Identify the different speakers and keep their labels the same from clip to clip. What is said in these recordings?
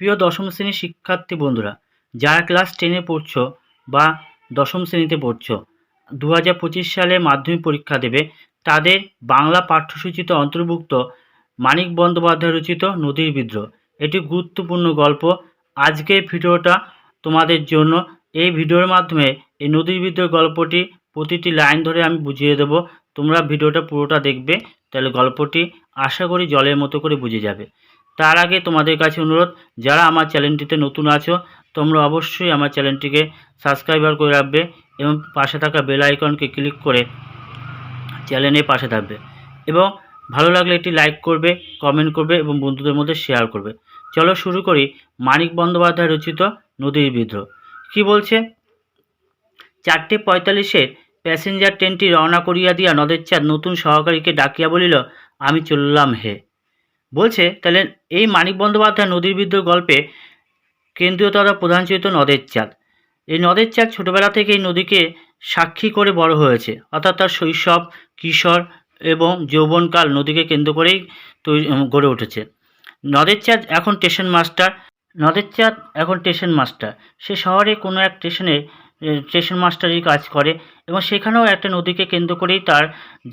Speaker 1: প্রিয় দশম শ্রেণির শিক্ষার্থী বন্ধুরা, যারা ক্লাস টেনে পড়ছো বা দশম শ্রেণীতে পড়ছো দু হাজার পঁচিশ সালে মাধ্যমিক পরীক্ষা দেবে, তাদের বাংলা পাঠ্যসূচিতে অন্তর্ভুক্ত মানিক বন্দ্যোপাধ্যায় রচিত নদীর বিদ্রোহ। এটি গুরুত্বপূর্ণ গল্প। আজকের ভিডিওটা তোমাদের জন্য। এই ভিডিওর মাধ্যমে এই নদীর বিদ্রোহ গল্পটি প্রতিটি লাইন ধরে আমি বুঝিয়ে দেব। তোমরা ভিডিওটা পুরোটা দেখবে, তাহলে গল্পটি আশা করি জলের মতো করে বুঝে যাবে। তার আগে তোমাদের কাছে অনুরোধ, যারা আমার চ্যানেলটিতে নতুন আছো, তোমরা অবশ্যই আমার চ্যানেলটিকে সাবস্ক্রাইবার করে রাখবে এবং পাশে থাকা বেল আইকনকে ক্লিক করে চ্যানেলের পাশে থাকবে। এবং ভালো লাগলে একটি লাইক করবে, কমেন্ট করবে এবং বন্ধুদের মধ্যে শেয়ার করবে। চলো শুরু করি মানিক বন্দ্যোপাধ্যায় রচিত নদীর বিদ্রোহ। কি বলছে? চারটে পঁয়তাল্লিশে প্যাসেঞ্জার ট্রেনটি রওনা করিয়া দিয়া নদের চাঁদ নতুন সহকারীকে ডাকিয়া বলিল, আমি চললাম হে। বলছে, তাহলে এই মানিক বন্দ্যোপাধ্যায় নদীর বিদ্রোহ গল্পে কেন্দ্রীয় প্রধান চরিত্র নদের চাঁদ। এই নদের চাঁদ ছোটবেলা থেকে এই নদীকে সাক্ষী করে বড় হয়েছে। অর্থাৎ তার শৈশব, কিশোর এবং যৌবনকাল নদীকে কেন্দ্র করেই তৈরি গড়ে উঠেছে। নদের চাঁদ এখন স্টেশন মাস্টার, নদের চাঁদ এখন স্টেশন মাস্টার। সে শহরে কোনো এক স্টেশনে স্টেশন মাস্টারই কাজ করে এবং সেখানেও একটা নদীকে কেন্দ্র করেই তার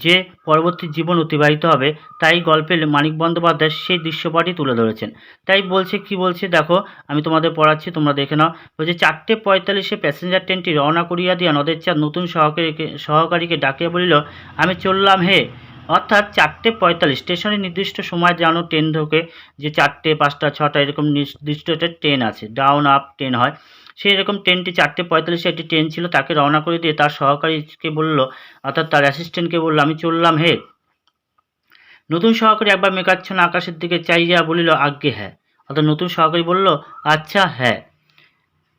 Speaker 1: যে পরবর্তী জীবন অতিবাহিত হবে, তাই গল্পে মানিক বন্দ্যোপাধ্যায় সেই দৃশ্যপটই তুলে ধরেছেন। তাই বলছে, কি বলছে? দেখো, আমি তোমাদের পড়াচ্ছি, তোমরা দেখে নাও। বলছে, চারটে পঁয়তাল্লিশে প্যাসেঞ্জার ট্রেনটি রওনা করিয়া দিয়া নদের চাঁদ নতুন সহকারীকে সহকারীকে ডাকিয়া বলিল, আমি চললাম হে। অর্থাৎ চারটে পঁয়তাল্লিশ স্টেশনের নির্দিষ্ট সময় যেন ট্রেন ঢোকে, যে চারটে, পাঁচটা, ছটা, এরকম নির্দিষ্ট একটা ট্রেন আছে। ডাউন আপ ট্রেন হয়। সেই এরকম ট্রেনটি চারটে পঁয়তাল্লিশে একটি ট্রেন ছিল, তাকে রওনা করে দিয়ে তার সহকারীকে বলল, অর্থাৎ তার অ্যাসিস্ট্যান্টকে বলল, আমি চললাম, হে। নতুন সহকারী একবার মেঘাচ্ছন্ন আকাশের দিকে চাইয়া বলিল, আজ্ঞে হ্যাঁ। অর্থাৎ নতুন সহকারী বলল আচ্ছা হ্যাঁ।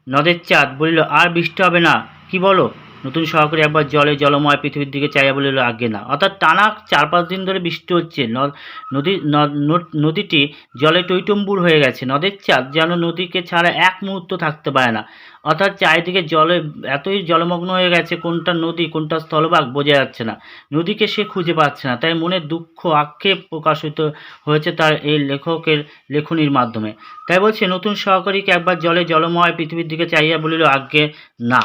Speaker 1: নদের চাঁদ বলিল, আর বৃষ্টি হবে না, কি বলো? নতুন সহকারী একবার জলে জলময় পৃথিবীর দিকে চাইয়া বলিল, আজ্ঞে না। অর্থাৎ টানা চার পাঁচ দিন ধরে বৃষ্টি হচ্ছে। নদী নদীটি জলে টৈটম্বুর হয়ে গেছে। নদের চাঁদ যেন নদীকে ছাড়া এক মুহূর্ত থাকতে পারে না। অর্থাৎ চারিদিকে জলে, এতই জলমগ্ন হয়ে গেছে, কোনটা নদী, কোনটা স্থলভাগ বোঝা যাচ্ছে না। নদীকে সে খুঁজে পাচ্ছে না। তাই মনে দুঃখ, আক্ষেপ প্রকাশিত হয়েছে তার এই লেখকের লেখনির মাধ্যমে। তাই বলছে, নতুন সহকারীকে একবার জলে জলময় পৃথিবীর দিকে চাইয়া বলিল, আজ্ঞে না।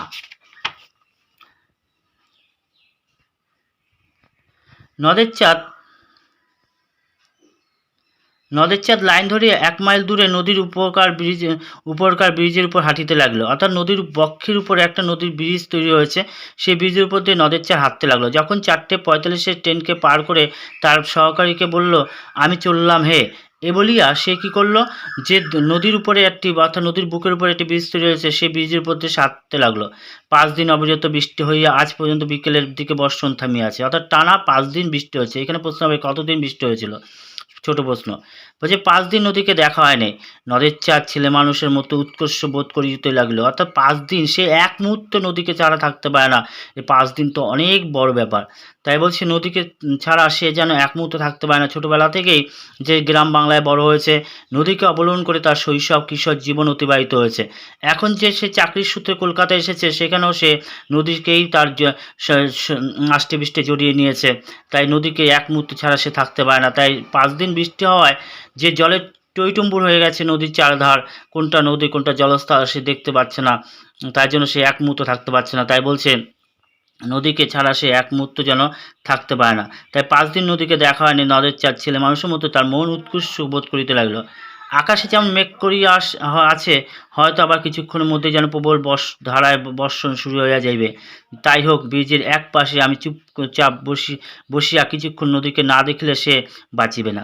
Speaker 1: নদের চাঁদ নদের চাঁদ লাইন ধরিয়ে এক মাইল দূরে নদীর উপরকার ব্রিজ উপরকার ব্রিজের উপর হাঁটিতে লাগল। অর্থাৎ নদীর বক্ষের উপর একটা নদীর ব্রিজ তৈরি হয়েছে। সেই ব্রিজের উপর দিয়ে নদের চাঁদ হাঁটতে লাগল। যখন চারটে পঁয়তাল্লিশের ট্রেনকে পার করে তার সহকারীকে বলল, আমি চললাম হে। এ বলিয়া সে কি করল? যে নদীর উপরে একটি, অর্থাৎ নদীর বুকের উপরে একটি ব্রিজ রয়েছে, সে সেই ব্রিজের উপর দিয়ে লাগল। পাঁচ দিন অবিরত বৃষ্টি হইয়া আজ পর্যন্ত বিকেলের দিকে বর্ষণ থামিয়ে আছে অর্থাৎ টানা পাঁচ দিন বৃষ্টি হয়েছে। এখানে প্রশ্ন হবে কতদিন বৃষ্টি হয়েছিল? ছোট প্রশ্ন। বলছে, পাঁচ দিন নদীকে দেখা হয়নি। নদের চার ছেলে মানুষের মতো উৎকর্ষ বোধ করিতে লাগল। অর্থাৎ পাঁচ দিন সে এক মুহূর্ত নদীকে ছাড়া থাকতে পারে না। এই পাঁচ দিন তো অনেক বড় ব্যাপার। তাই বলছে, নদীকে ছাড়া সে যেন এক মুহূর্ত থাকতে পারে না। ছোটোবেলা থেকেই যে গ্রাম বাংলায় বড় হয়েছে, নদীকে অবলম্বন করে তার শৈশব কিশোর জীবন অতিবাহিত হয়েছে। এখন যে সে চাকরির সূত্রে কলকাতায় এসেছে, সেখানেও সে নদীকেই তার আষ্টে বৃষ্টে জড়িয়ে নিয়েছে। তাই নদীকে এক মুহূর্ত ছাড়া সে থাকতে পারে না। তাই পাঁচ দিন বৃষ্টি হওয়ায় যে জলের টইটুম্বুর হয়ে গেছে নদীর চারধার, কোনটা নদী, কোনটা জলস্থল সে দেখতে পাচ্ছে না। তাই জন্য সে এক মুহূর্ত থাকতে পারছে না। তাই বলছে, নদীকে ছাড়া সে এক মুহূর্ত যেন থাকতে পারে না। তাই পাঁচ দিন নদীকে দেখা হয়নি। নদের চার ছেলে মানুষের মতো তার মন উৎকৃষ্ট বোধ করিতে লাগল। আকাশে যেমন মেঘ করিয়া আছে, হয়তো আবার কিছুক্ষণের মধ্যে যেন প্রবল বর্ষ, ধারায় বর্ষণ শুরু হইয়া যাইবে। তাই হোক, ব্রিজের এক পাশে আমি চুপচাপ বসি, বসিয়া কিছুক্ষণ নদীকে না দেখলে সে বাঁচিবে না।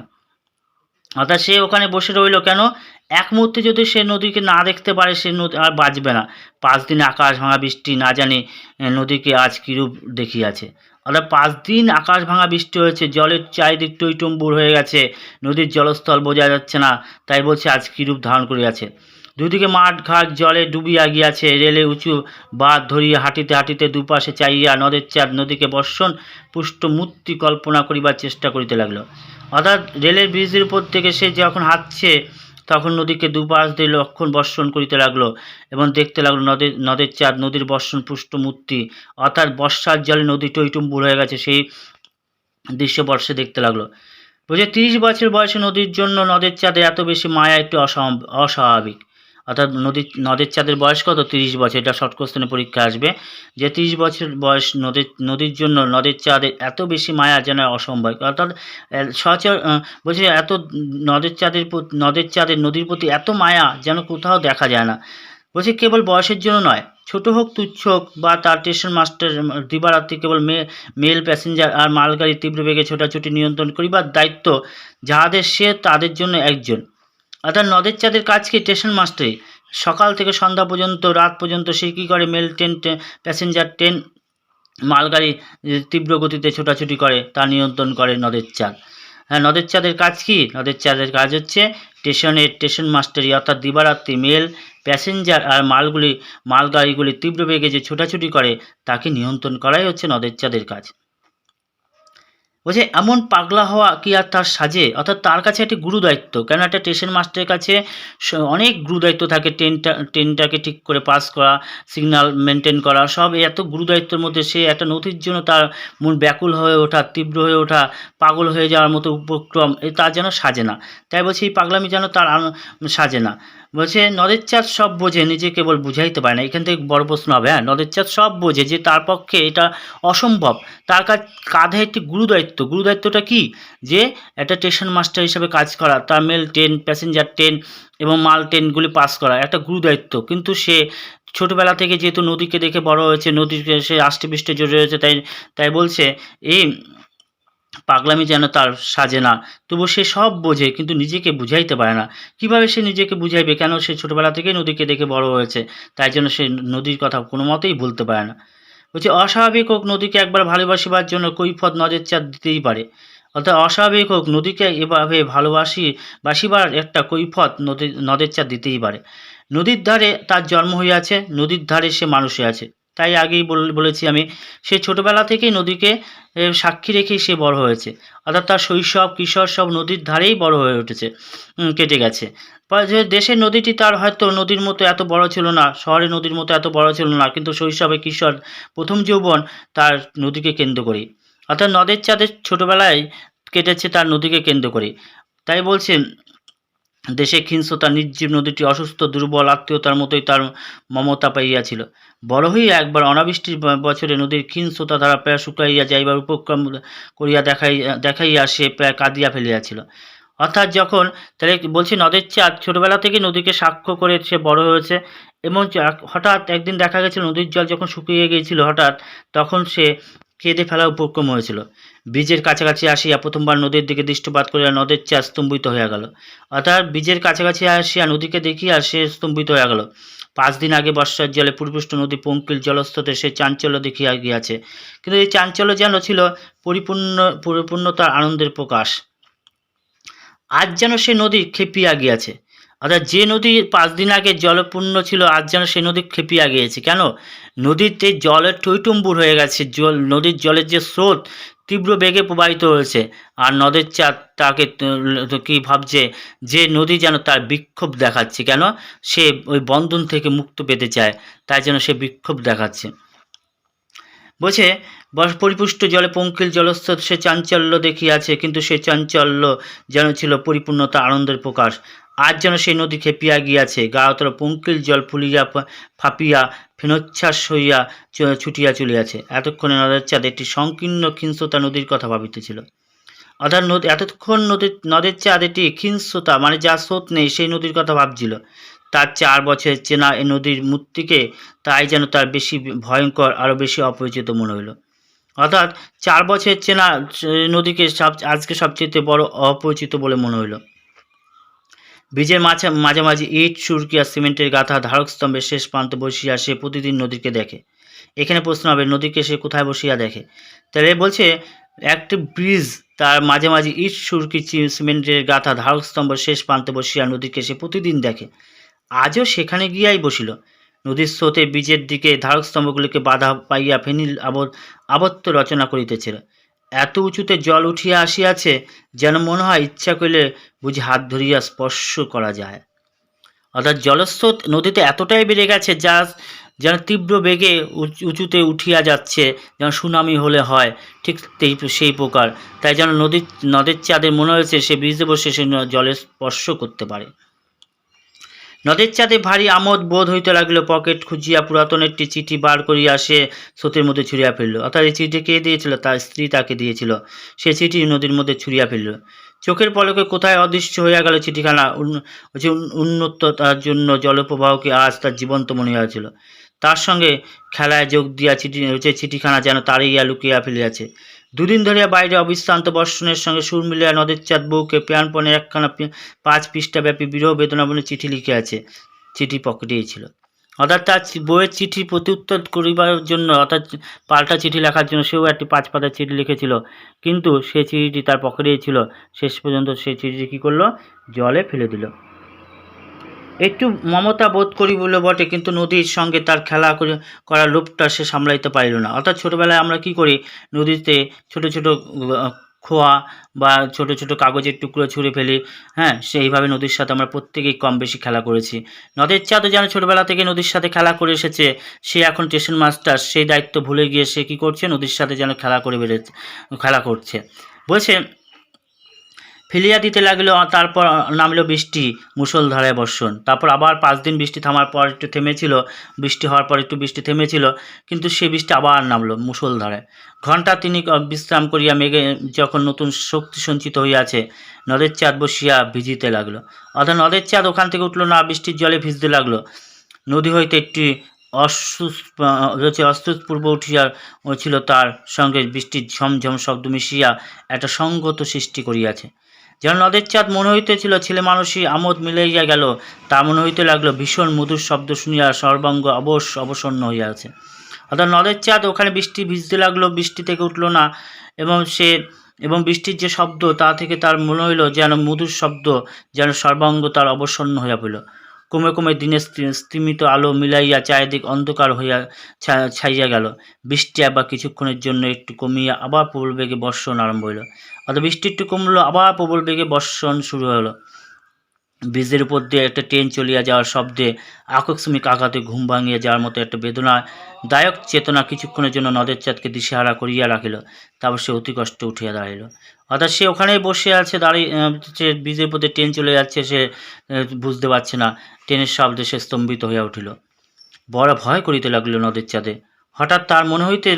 Speaker 1: অর্থাৎ সে ওখানে বসে রইল কেন? এক মুহূর্তে যদি সে নদীকে না দেখতে পারে, সে নদী আর বাঁচবে না। পাঁচ দিন আকাশ ভাঙা বৃষ্টি না জানে নদীকে আজ কীরূপ দেখিয়াছে। অর্থাৎ পাঁচ দিন আকাশ ভাঙা বৃষ্টি হয়েছে, জলের চারিদিক টইটম্বুর হয়ে গেছে, নদীর জলস্থল বোঝা যাচ্ছে না, তাই বলছে আজ কীরূপ ধারণ করিয়াছে। দুদিকে মাঠ ঘাট জলে ডুবিয়া গিয়াছে, রেলে উঁচু বাঁধ ধরিয়া হাঁটিতে হাঁটিতে দুপাশে চাইয়া নদের চাঁদ নদীকে বর্ষণ, পুষ্ট মূর্তি কল্পনা করিবার চেষ্টা করিতে লাগল। অর্থাৎ রেলের ব্রিজের উপর থেকে সে যখন হাঁটছে, তখন নদীকে দুপাশ দিয়ে লক্ষণ বর্ষণ করিতে লাগল এবং দেখতে লাগল নদীর নদের চাঁদ, নদীর বর্ষণ পুষ্ট মূর্তি। অর্থাৎ বর্ষার জলে নদী টইটুম্বুর হয়ে গেছে, সেই দৃশ্য বর্ষে দেখতে লাগল। বুঝে তিরিশ বছর বয়সে নদীর জন্য নদের চাঁদে এত বেশি মায়া একটু অস্বাভাবিক। অর্থাৎ নদীর নদের চাঁদের বয়স কত? তিরিশ বছর। এটা শর্ট কোশ্চেনে পরীক্ষা আসবে। যে তিরিশ বছর বয়স নদীর নদীর জন্য নদের চাঁদের এত বেশি মায়া যেন অসম্ভব। অর্থাৎ সচর বলছে এত নদের চাঁদের নদের চাঁদের নদীর প্রতি এত মায়া যেন কোথাও দেখা যায় না। বলছে কেবল বয়সের জন্য নয়। ছোট হোক, তুচ্ছ হোক বা তার স্টেশন মাস্টার দিবারাত্রি কেবল মে মেল প্যাসেঞ্জার আর মালগাড়ি তীব্র বেগে ছোটাছুটি নিয়ন্ত্রণ করিবার দায়িত্ব যাহাদের, সে তাদের জন্য একজন। অর্থাৎ নদের চাঁদের কাজ কি? স্টেশন মাস্টারই সকাল থেকে সন্ধ্যা পর্যন্ত, রাত পর্যন্ত সে কী করে? মেল ট্রেন- প্যাসেঞ্জার ট্রেন মালগাড়ি তীব্র গতিতে ছোটাছুটি করে, তা নিয়ন্ত্রণ করে নদের চাঁদ। হ্যাঁ নদের চাঁদের কাজ কি? নদের চাঁদের কাজ হচ্ছে স্টেশনের স্টেশন মাস্টারি অর্থাৎ দিবারাত্রি মেল প্যাসেঞ্জার আর মালগুলি, মালগাড়িগুলি তীব্র বেগে যে ছোটাছুটি করে, তাকে নিয়ন্ত্রণ করাই হচ্ছে নদের চাঁদের কাজ। বলছে, এমন পাগলা হওয়া কি আর তার সাজে? অর্থাৎ তার কাছে একটি গুরু দায়িত্ব। কেন একটা স্টেশন মাস্টারের কাছে অনেক গুরু দায়িত্ব থাকে। ট্রেনটা ট্রেনটাকে ঠিক করে পাস করা, সিগন্যাল মেনটেন করা, সব এত গুরু দায়িত্বের মধ্যে সে একটা নথির জন্য তার মন ব্যাকুল হয়ে ওঠা, তীব্র হয়ে ওঠা, পাগল হয়ে যাওয়ার মতো উপক্রম, এ তার যেন সাজে না। তাই বলছে, এই পাগলামি যেন তার সাজে না। বলছে, নদের চাঁদ সব বোঝে, নিজে কেবল বুঝাইতে পারে না। এখান থেকে বড় প্রশ্ন হবে হ্যাঁ? নদের চাঁদ সব বোঝে যে তার পক্ষে এটা অসম্ভব। তার কাঁধে একটি গুরুদায়িত্ব। গুরুদায়িত্বটা কি? যে একটা স্টেশন মাস্টার হিসেবে কাজ করা, তার মেল ট্রেন প্যাসেঞ্জার ট্রেন এবং মাল ট্রেনগুলি পাস করা, একটা গুরুদায়িত্ব। কিন্তু সে ছোটবেলা থেকে যেহেতু নদীকে দেখে বড় হয়েছে নদীকে সে আষ্টেপৃষ্টে জড়ে রয়েছে, তাই তাই বলছে, এই পাগলামি যেন তার সাজে না। তবু সে সব বোঝে, কিন্তু নিজেকে বুঝাইতে পারে না। কীভাবে সে নিজেকে বুঝাইবে? কেন সে ছোটবেলা থেকেই নদীকে দেখে বড় হয়েছে? তাই জন্য সে নদীর কথা কোনো মতেই ভুলতে পারে না। বলছে, অস্বাভাবিক হোক, নদীকে একবার ভালোবাসিবার জন্য কৈফত নদের চাঁদ দিতেই পারে। অর্থাৎ অস্বাভাবিক হোক, নদীকে এভাবে ভালোবাসি, বাসিবার একটা কৈফত নদী, নদের চাঁদ দিতেই পারে। নদীর ধারে তার জন্ম হইয়াছে, নদীর ধারে সে মানুষ আছে তাই আগেই বল- বলেছি আমি, সে ছোটবেলা থেকেই নদীকে সাক্ষী রেখেই সে বড় হয়েছে। অর্থাৎ তার শৈশব, কিশোর সব নদীর ধারেই বড় হয়ে উঠেছে কেটে গেছে। যে দেশের নদীটি তার হয়তো নদীর মতো এত বড় ছিল না, শহরের নদীর মতো এত বড় ছিল না, কিন্তু শৈশবে কিশোর প্রথম যৌবন তার নদীকে কেন্দ্র করে। অর্থাৎ নদের চাঁদের ছোটবেলায় কেটেছে তার নদীকে কেন্দ্র করে। তাই বলছে দেশে হিংস্রতা নির্জীব নদীটি অসুস্থ, দুর্বল, আত্মীয়তার মতোই তার মমতা পাইয়াছিল। বড় হইয়া একবার অনাবৃষ্টির বছরে নদীর ক্ষীণস্রোতা দ্বারা প্রায় শুকাইয়া যাইবার উপক্রম করিয়া দেখাই, দেখাইয়া সে প্রায় কাঁদিয়া ফেলিয়াছিল। অর্থাৎ যখন তাহলে বলছি নদের চাঁদ ছোটবেলা থেকে নদীকে সাক্ষ্য করে সে বড় হয়েছে। এবং হঠাৎ একদিন দেখা গেছিল, নদীর জল যখন শুকিয়ে গিয়েছিল হঠাৎ, তখন সে কেঁদে ফেলা উপক্রম হয়েছিল। ব্রিজের কাছাকাছি আসিয়া প্রথমবার নদীর দিকে দৃষ্টিপাত করিয়া নদের চাঁদ স্তম্ভিত হইয়া গেল। অর্থাৎ ব্রিজের কাছাকাছি আসিয়া নদীকে দেখিয়া সে স্তম্ভিত হইয়া গেল। পাঁচ দিন আগে বর্ষার জলে পূর্বষ্ট নদী পঙ্কিল জলস্রোতে সে চাঞ্চল্য দেখিয়া গিয়াছে। কিন্তু এই চাঞ্চল্য যেন ছিল পরিপূর্ণ, পরিপূর্ণতার আনন্দের প্রকাশ। আজ যেন সে নদী খেপিয়া গিয়াছে। অর্থাৎ যে নদী পাঁচ দিন আগে জলপূর্ণ ছিল, আজ যেন সে নদী খেপিয়া গিয়েছে। কেন? নদীতে জলের টইটুম্বুর হয়ে গেছে। জল, নদীর জলের যে স্রোত তীব্র বেগে প্রবাহিত হয়েছে। আর নদের চাঁদ তাকে কি ভাবছে? যে নদী যেন তার বিক্ষোভ দেখাচ্ছে। কেন? সে ওই বন্ধন থেকে মুক্ত পেতে চায়, তাই যেন সে বিক্ষোভ দেখাচ্ছে। বলছে পরিপুষ্ট জলে পঙ্কিল জলস্রোত সে চাঞ্চল্য দেখিয়াছে। কিন্তু সে চাঞ্চল্য যেন ছিল পরিপূর্ণতা, আনন্দের প্রকাশ। আজ যেন সেই নদী খেপিয়া গিয়াছে গাঢ়তর পঙ্কিল জল ফুলিয়া ফাঁপিয়া ফেনোচ্ছ্বাস হইয়া ছুটিয়া চলিয়াছে। এতক্ষণে নদের চাঁদ একটি সংকীর্ণ ক্ষীণস্রোতা নদীর কথা ভাবিতেছিল। অর্থাৎ নদী, এতক্ষণ নদীর নদের চাঁদ এটি ক্ষীণস্রোতা মানে যা স্রোত নেই, সেই নদীর কথা ভাবছিল। তার চার বছরের চেনা এই নদীর মূর্তিকে তাই যেন তার বেশি ভয়ঙ্কর, আরও বেশি অপরিচিত মনে হইল। অর্থাৎ চার বছরের চেনা নদীকে সব, আজকে সবচেয়ে বড় অপরিচিত বলে মনে হইল। বীজের মাঝে মাঝামাঝি ইট সুরকি আর সিমেন্টের গাঁথা ধারক স্তম্ভের শেষ প্রান্তে বসিয়া সে প্রতিদিন নদীকে দেখে। এখানে প্রশ্ন হবে, নদীকে সে কোথায় বসিয়া দেখে? তাহলে বলছে, একটি ব্রিজ, তার মাঝে মাঝে ইট সুরকি সিমেন্টের গাঁথা ধারক স্তম্ভ শেষ প্রান্তে বসিয়া নদীকে সে প্রতিদিন দেখে। আজও সেখানে গিয়াই বসিল। নদীর স্রোতে বীজের দিকে ধারক স্তম্ভগুলিকে বাধা পাইয়া ফেনিল আবদ আবত্ত রচনা করিতেছিল। এত উঁচুতে জল উঠিয়া আসিয়াছে যেন মনে হয় ইচ্ছা করিলে বুঝি হাত ধরিয়া স্পর্শ করা যায়। অর্থাৎ জলস্রোত নদীতে এতটাই বেড়ে গেছে যা যেন তীব্র বেগে উচ- উঁচুতে উঠিয়া যাচ্ছে, যেন সুনামি হলে হয়, ঠিক সেই প্রকার। তাই যেন নদীর নদের চাঁদের মনে হয়েছে সে ব্রিজে বসে সে ন- জলে স্পর্শ করতে পারে। নদের চাঁদে ভারী আমোদ বোধ হইতে লাগিল, পকেট খুঁজিয়া পুরাতন একটি চিঠি বার করিয়া সে স্রোতের মধ্যে ছুঁড়িয়া ফেলল। অর্থাৎ এই চিঠি কে দিয়েছিল? তার স্ত্রী তাকে দিয়েছিল। সে চিঠি নদীর মধ্যে ছুঁড়িয়া ফেলল। চোখের পলকে কোথায় অদৃশ্য হইয়া গেল চিঠিখানা? উন- হচ্ছে উন- উন্নততার জন্য জলপ্রবাহকে আজ তার জীবন্ত মনে হয়েছিল। তার সঙ্গে খেলায় যোগ দিয়া চিঠি চিঠিখানা যেন তাড়িয়া লুকিয়া ফেলিয়াছে। দুদিন ধরিয়া বাইরে অবিশ্রান্ত বর্ষণের সঙ্গে সুর মিলিয়া নদের চাঁদ বউকে প্রাণপণের একখানা পাঁচ পৃষ্ঠা ব্যাপী বিরহ বেদনা বলে চিঠি আছে। চিঠি পকেটেই ছিল। অর্থাৎ তার বইয়ের চিঠি প্রত্যুত্তর করিবার জন্য অর্থাৎ পাল্টা চিঠি লেখার জন্য সেও একটি পাঁচ পাতার চিঠি লিখেছিল। কিন্তু সে চিঠিটি তার পকেটেই ছিল। শেষ পর্যন্ত সেই চিঠিটি কী করল? জলে ফেলে দিল। একটু মমতা বোধ করি বলে বটে, কিন্তু নদীর সঙ্গে তার খেলা করে- করার লোভটা সে সামলাইতে পারিল না। অর্থাৎ ছোটোবেলায় আমরা কি করি, নদীতে ছোট ছোট খোয়া বা ছোট ছোট কাগজের টুকরো ছুঁড়ে ফেলি হ্যাঁ সেইভাবে নদীর সাথে আমরা প্রত্যেকেই কম বেশি খেলা করেছি। নদের চাঁদও যেন ছোটোবেলা থেকে নদীর সাথে খেলা করে এসেছে, সে এখন স্টেশন মাস্টার সেই দায়িত্ব ভুলে গিয়ে সে কী করছে, নদীর সাথে যেন খেলা করে বেড়েছে, খেলা করছে। বলছে ফেলিয়া দিতে লাগল তারপর নামলো বৃষ্টি মুষলধারে বর্ষণ। তারপর আবার পাঁচ দিন বৃষ্টি থামার পর একটু থেমেছিল, বৃষ্টি হওয়ার পর একটু বৃষ্টি থেমেছিল, কিন্তু সে বৃষ্টি আবার নামলো মুষলধারে ঘণ্টা তিনি বিশ্রাম করিয়া মেঘে যখন নতুন শক্তি সঞ্চিত হইয়াছে, নদের চাঁদ বসিয়া ভিজিতে লাগল। অর্থাৎ নদের চাঁদ ওখান থেকে উঠল না, বৃষ্টির জলে ভিজতে লাগল। নদী হইতে একটি অসুস হচ্ছে অস্তুপূর্ব উঠিয়া ছিল তার সঙ্গে বৃষ্টির ঝমঝম শব্দ মিশিয়া একটা সঙ্গত সৃষ্টি করিয়াছে। যেন নদের চাঁদ মনে হইতেছিল ছেলে মানুষই আমোদ মিলাইয়া গেল, তা মনে হইতে লাগল ভীষণ মধুর শব্দ শুনিয়া সর্বাঙ্গ অবশ অবসন্ন হইয়াছে। অর্থাৎ নদের চাঁদ ওখানে বৃষ্টি ভিজতে লাগল, বৃষ্টি থেকে উঠল না, এবং সে, এবং বৃষ্টির যে শব্দ তা থেকে তার মনে হইল যেন মধুর শব্দ, যেন সর্বাঙ্গ তার অবসন্ন হইয়া পড়ল। ক্রমে ক্রমে দিনে স্তি- স্তিমিত আলো মিলাইয়া চারিদিক অন্ধকার হইয়া ছাইয়া গেল। বৃষ্টি আবার কিছুক্ষণের জন্য একটু কমিয়া আবার প্রবল বেগে বর্ষণ আরম্ভ হইল। অর্থাৎ বৃষ্টি একটু কমলো, আবার প্রবল বেগে বর্ষণ শুরু হলো ব্রিজের উপর দিয়ে একটা ট্রেন চলিয়া যাওয়ার শব্দে আকস্মিক আঘাতে ঘুম ভাঙিয়া যাওয়ার মতো একটা বেদনা দায়ক চেতনা কিছুক্ষণের জন্য নদের চাঁদকে দিশেহারা করিয়া রাখিল, তারপর সে অতি কষ্টে উঠিয়া দাঁড়াইল। অর্থাৎ সে ওখানেই বসে আছে, দাঁড়িয়ে সে ব্রিজের দিয়ে ট্রেন চলে যাচ্ছে, সে বুঝতে পারছে না। ট্রেনের শব্দে সে স্তম্ভিত হইয়া উঠিল। বড় ভয় করিতে লাগল নদের চাঁদে। হঠাৎ তার মনে হইতে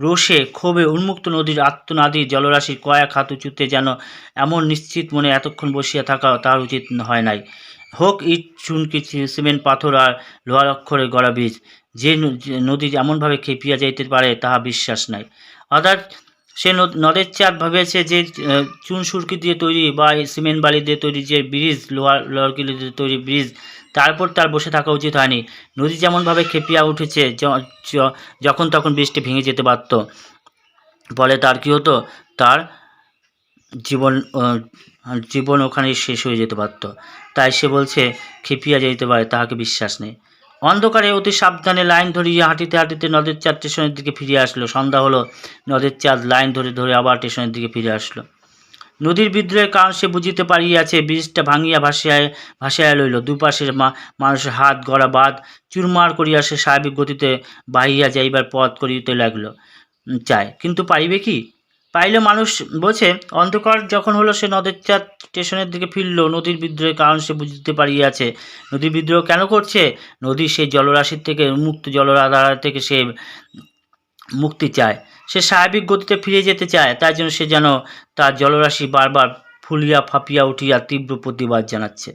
Speaker 1: রোষে ক্ষোভে উন্মুক্ত নদীর আত্মনাদী জলরাশির কয়েক হাত উঁচুতে যেন এমন নিশ্চিত মনে এতক্ষণ বসিয়া থাকা তার উচিত হয় নাই। হোক ইট, চুনকি সিমেন্ট, পাথর আর লোহার অক্ষরে গড়া বীজ, যে নদী এমনভাবে খেপিয়া যাইতে পারে তাহা বিশ্বাস নাই। অর্থাৎ সে নদ- নদের চাঁদ ভেবেছে যে চুন, সুরকি দিয়ে তৈরি বা সিমেন্ট বালি দিয়ে তৈরি যে ব্রিজ, লোহার লড়কিলি দিয়ে তৈরি ব্রিজ তারপর তার বসে থাকা উচিত হয়নি। নদী যেমনভাবে খেপিয়া উঠেছে যখন তখন বৃষ্টি ভেঙে যেতে পারত। ফলে তার কী হতো? তার জীবন জীবন ওখানেই শেষ হয়ে যেতে পারত। তাই সে বলছে, খেপিয়া যেতে পারে, তাহাকে বিশ্বাস নেই। অন্ধকারে অতি সাবধানে লাইন ধরিয়ে হাঁটিতে হাঁটিতে নদের চাঁদ স্টেশনের দিকে ফিরে আসলো। সন্ধ্যা হলো, নদের চাঁদ লাইন ধরে ধরে আবার স্টেশনের দিকে ফিরে আসলো। নদীর বিদ্রোহের কারণ সে বুঝিতে পারিয়াছে, ব্রিজটা ভাঙিয়া ভাসিয়া ভাসিয়া লইল। দুপাশের মা, মানুষের হাত গড়া বাদ চুরমার করিয়া সে স্বাভাবিক গতিতে বাহিয়া যাইবার পথ করিতে লাগল। চায়। কিন্তু পারিবে কি? পাইলে মানুষ বলছে অন্ধকার যখন হলো সে নদের চাঁদ স্টেশনের দিকে ফিরল, নদীর বিদ্রোহের কারণ সে বুঝতে পারিয়াছে। নদীর বিদ্রোহ কেন করছে? নদীর সেই জলরাশির থেকে, মুক্ত জলরাধার থেকে সে মুক্তি চায়। সে স্বাভাবিক গতিতে ফিরে যেতে চায়, তাই জন্য সে যেন তার জলরাশি বারবার ফুলিয়া ফাঁপিয়া উঠিয়া তীব্র প্রতিবাদ জানাচ্ছে।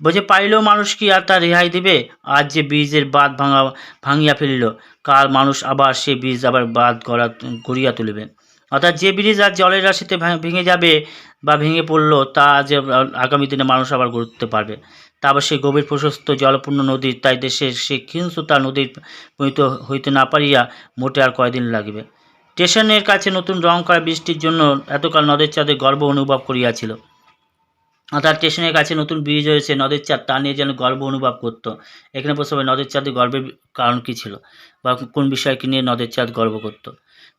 Speaker 1: বলছে পাইলেও মানুষ কি আর তার রেহাই দিবে? আজ যে বীজের বাঁধ ভাঙা, ভাঙিয়া ফেলিল, কাল মানুষ আবার সে বীজ আবার বাঁধ গড়া, গড়িয়া তুলিবে। অর্থাৎ যে ব্রিজ আর জলের রাশিতে ভেঙে যাবে বা ভেঙে পড়ল, তা যে আগামী দিনে মানুষ আবার গড়তে পারবে। তারপর সেই গভীর প্রশস্ত জলপূর্ণ নদী, তাই দেশের সে ক্ষীণতা নদীর পরিণত হইতে না পারিয়া মোটে আর কয়দিন লাগবে। স্টেশনের কাছে নতুন রং করা বৃষ্টির জন্য এতকাল নদের চাঁদে গর্ব অনুভব করিয়াছিল। অর্থাৎ স্টেশনের কাছে নতুন ব্রিজ হয়েছে, নদের চাঁদ তা নিয়ে যেন গর্ব অনুভব করত। এখানে প্রথমে নদের চাঁদে গর্বের কারণ কী ছিল? বা কোন বিষয়কে নিয়ে নদের চাঁদ গর্ব করত?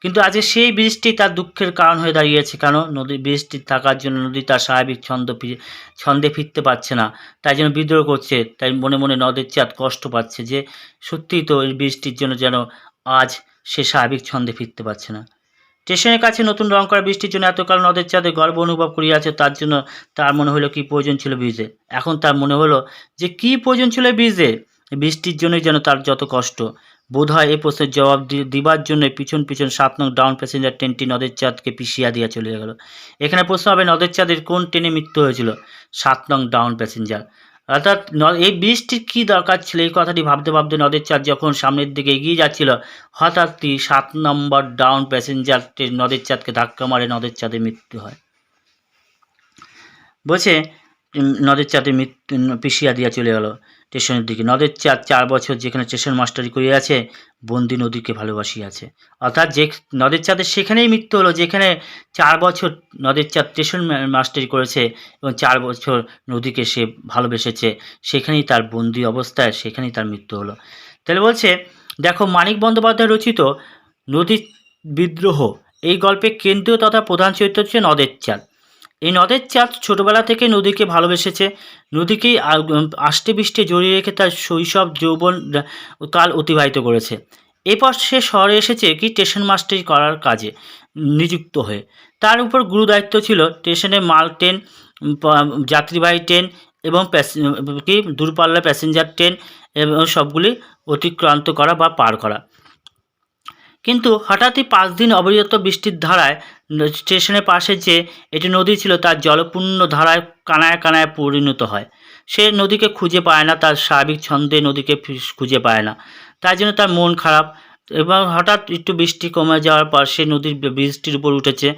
Speaker 1: কিন্তু আজকে সেই বৃষ্টি তার দুঃখের কারণ হয়ে দাঁড়িয়েছে, কেন? নদী, বৃষ্টি থাকার জন্য নদী তার স্বাভাবিক ছন্দ ছন্দে ফিরতে পারছে না। তাই জন্য বিদ্রোহ করছে, তাই মনে মনে নদের চাঁদ কষ্ট পাচ্ছে যে, সত্যিই তো এই বৃষ্টির জন্য যেন আজ সে স্বাভাবিক ছন্দে ফিরতে পারছে না। স্টেশনের কাছে নতুন রং করা বৃষ্টির জন্য এতকাল নদের চাঁদে গর্ব অনুভব করিয়াছে, তার জন্য তার মনে হলো কি প্রয়োজন ছিল ব্রিজে এখন তার মনে হলো যে, কি প্রয়োজন ছিল ব্রিজে বৃষ্টির জন্যই যেন তার যত কষ্ট। বোধ হয় এই প্রশ্নের জবাব দিবার জন্য পিছন পিছন সাত নং ডাউন প্যাসেঞ্জার ট্রেনটি নদের চাঁদকে পিছিয়ে দিয়া চলে গেল। এখানে প্রশ্ন হবে, নদের চাঁদের কোন ট্রেনে মৃত্যু হয়েছিল? সাত নং ডাউন প্যাসেঞ্জার অর্থাৎ এই বৃষ্টির কী দরকার ছিল? এই কথাটি ভাবতে ভাবতে নদের চাঁদ যখন সামনের দিকে এগিয়ে যাচ্ছিল, হঠাৎই সাত নম্বর ডাউন প্যাসেঞ্জার ট্রেন নদের চাঁদকে ধাক্কা মারে, নদের চাঁদে মৃত্যু হয়। বলছে নদের চাঁদে মৃত্যু পিসিয়া দিয়া চলে গেল স্টেশনের দিকে। নদের চাঁদ চার বছর যেখানে স্টেশন মাস্টারি করিয়াছে বন্দি নদীকে ভালোবাসিয়াছে। অর্থাৎ যে নদের চাঁদের সেখানেই মৃত্যু হলো, যেখানে চার বছর নদের চাঁদ স্টেশন মাস্টারি করেছে এবং চার বছর নদীকে সে ভালোবেসেছে, সেখানেই তার বন্দি অবস্থায়, সেখানেই তার মৃত্যু হলো। তাহলে বলছে, দেখো মানিক বন্দ্যোপাধ্যায় রচিত নদীর বিদ্রোহ, এই গল্পের কেন্দ্রীয় তথা প্রধান চরিত্র হচ্ছে নদের চাঁদ। এই নদের চাঁদ ছোটবেলা থেকে নদীকে ভালোবেসেছে। নদীকেই আষ্টে বৃষ্টে জড়িয়ে রেখে তার শৈশব, যৌবন কাল অতিবাহিত করেছে। এরপর সে শহরে এসেছে কি স্টেশন মাস্টারি করার কাজে, নিযুক্ত হয়ে। তার উপর গুরু দায়িত্ব ছিল স্টেশনে মাল, ট্রেন যাত্রীবাহী ট্রেন এবং কি দূরপাল্লা প্যাসেঞ্জার ট্রেন এবং সবগুলি অতিক্রান্ত করা বা পার করা। কিন্তু হঠাৎই পাঁচ দিন অবিরত বৃষ্টির ধারায় স্টেশনের পাশে যে এটি নদী ছিল, তার জলপূর্ণ ধারায় কানায় কানায় পরিণত হয়। সে নদীকে খুঁজে পায় না, তার স্বাভাবিক ছন্দে নদীকে খুঁজে পায় না। তাই জন্য তার মন খারাপ এবং হঠাৎ একটু বৃষ্টি কমে যাওয়ার পর সে নদীর বৃষ্টির উপর উঠেছে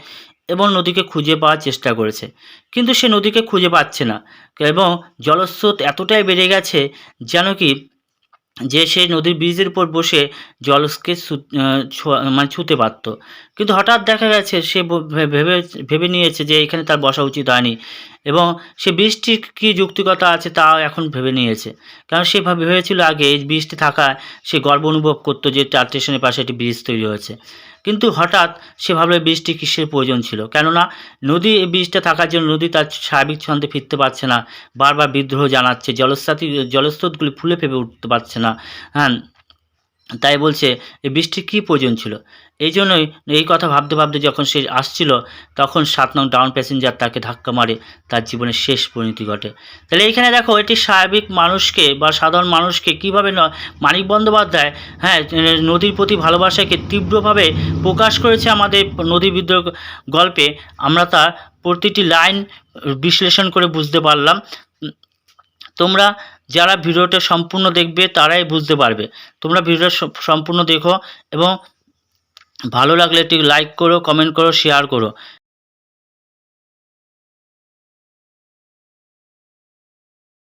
Speaker 1: এবং নদীকে খুঁজে পাওয়ার চেষ্টা করেছে। কিন্তু সে নদীকে খুঁজে পাচ্ছে না এবং জলস্রোত এতটাই বেড়ে গেছে যেন কি যে সে নদীর ব্রিজের উপর বসে জলসকে মানে ছুতে পারত। কিন্তু হঠাৎ দেখা গেছে, সে ভেবে ভেবে নিয়েছে যে এখানে তার বসা উচিত হয়নি এবং সে বৃষ্টির কী যুক্তিকতা আছে তা এখন ভেবে নিয়েছে। কারণ সে ভাবে- ভেবেছিল আগে এই বৃষ্টি থাকায় সে গর্ব অনুভব করতো যে চার স্টেশনের পাশে একটি ব্রিজ তৈরি হয়েছে। কিন্তু হঠাৎ সেভাবে বৃষ্টি কিসের প্রয়োজন ছিল? কেননা নদী এই বৃষ্টিটা থাকার জন্য নদী তার স্বাভাবিক ছন্দে ফিরতে পারছে না। বারবার বিদ্রোহ জানাচ্ছে জলস্রাতি জলস্রোতগুলি ফুলে ফেপে উঠতে পারছে না। হ্যাঁ তাই বলছে, এই বৃষ্টির কী প্রয়োজন ছিল? এই জন্যই এই কথা ভাবতে ভাবতে যখন সে আসছিল, তখন সাত নং ডাউন প্যাসেঞ্জার তাকে ধাক্কা মারে, তার জীবনের শেষ পরিণতি ঘটে। তাহলে এইখানে দেখো এটি স্বাভাবিক মানুষকে বা সাধারণ মানুষকে কীভাবে মানিক বন্দ্যোপাধ্যায় হ্যাঁ নদীর প্রতি ভালোবাসাকে তীব্রভাবে প্রকাশ করেছে আমাদের নদী বিদ্রোহ গল্পে, আমরা তার প্রতিটি লাইন বিশ্লেষণ করে বুঝতে পারলাম। তোমরা যারা ভিডিওটা সম্পূর্ণ দেখবে তারাই বুঝতে পারবে। তোমরা ভিডিওটা সম্পূর্ণ দেখো এবং ভালো লাগলে একটি লাইক করো কমেন্ট করো শেয়ার করো।